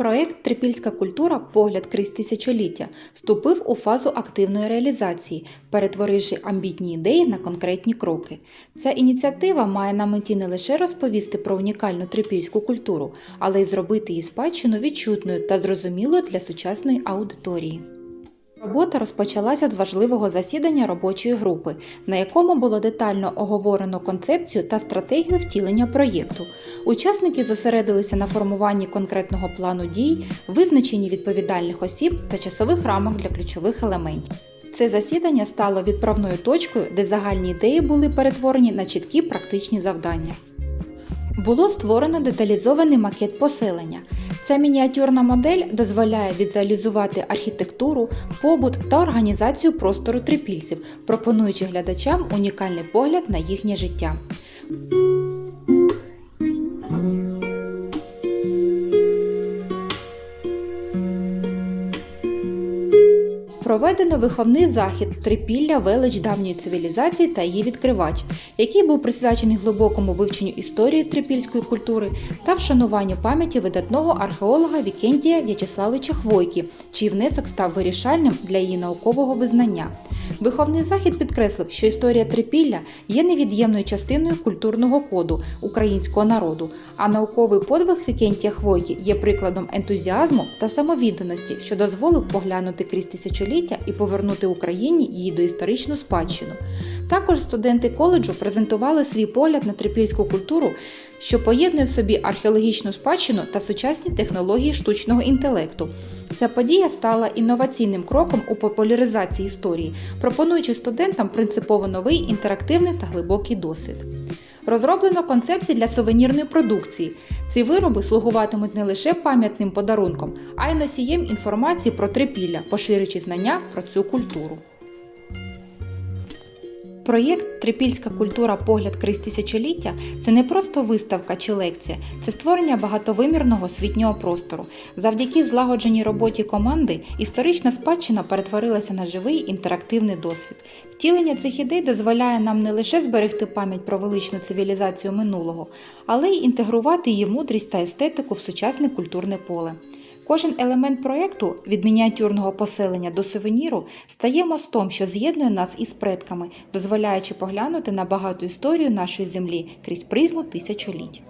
Проект Трипільська культура Погляд крізь тисячоліття вступив у фазу активної реалізації, перетворивши амбітні ідеї на конкретні кроки. Ця ініціатива має на меті не лише розповісти про унікальну трипільську культуру, але й зробити її спадщину відчутною та зрозумілою для сучасної аудиторії. Робота розпочалася з важливого засідання робочої групи, на якому було детально оговорено концепцію та стратегію втілення проєкту. Учасники зосередилися на формуванні конкретного плану дій, визначенні відповідальних осіб та часових рамок для ключових елементів. Це засідання стало відправною точкою, де загальні ідеї були перетворені на чіткі практичні завдання. Було створено деталізований макет поселення. Ця мініатюрна модель дозволяє візуалізувати архітектуру, побут та організацію простору трипільців, пропонуючи глядачам унікальний погляд на їхнє життя. Проведено виховний захід Трипілля велич давньої цивілізації та її відкривач, який був присвячений глибокому вивченню історії трипільської культури та вшануванню пам'яті видатного археолога Вікентія В'ячеславича Хвойки, чий внесок став вирішальним для її наукового визнання. Виховний захід підкреслив, що історія Трипілля є невід'ємною частиною культурного коду українського народу, а науковий подвиг Вікентія Хвойки є прикладом ентузіазму та самовідданості, що дозволив поглянути крізь тисячоліття і повернути Україні її доісторичну спадщину. Також студенти коледжу презентували свій погляд на трипільську культуру, що поєднує в собі археологічну спадщину та сучасні технології штучного інтелекту. Ця подія стала інноваційним кроком у популяризації історії, пропонуючи студентам принципово новий інтерактивний та глибокий досвід. Розроблено концепції для сувенірної продукції. Ці вироби слугуватимуть не лише пам'ятним подарунком, а й носієм інформації про трипілля, поширюючи знання про цю культуру. Проєкт Трипільська культура погляд крізь тисячоліття це не просто виставка чи лекція, це створення багатовимірного освітнього простору. Завдяки злагодженій роботі команди історична спадщина перетворилася на живий інтерактивний досвід. Втілення цих ідей дозволяє нам не лише зберегти пам'ять про величну цивілізацію минулого, але й інтегрувати її мудрість та естетику в сучасне культурне поле. Кожен елемент проєкту від мініатюрного поселення до сувеніру стає мостом, що з'єднує нас із предками, дозволяючи поглянути на багату історію нашої землі крізь призму тисячоліть.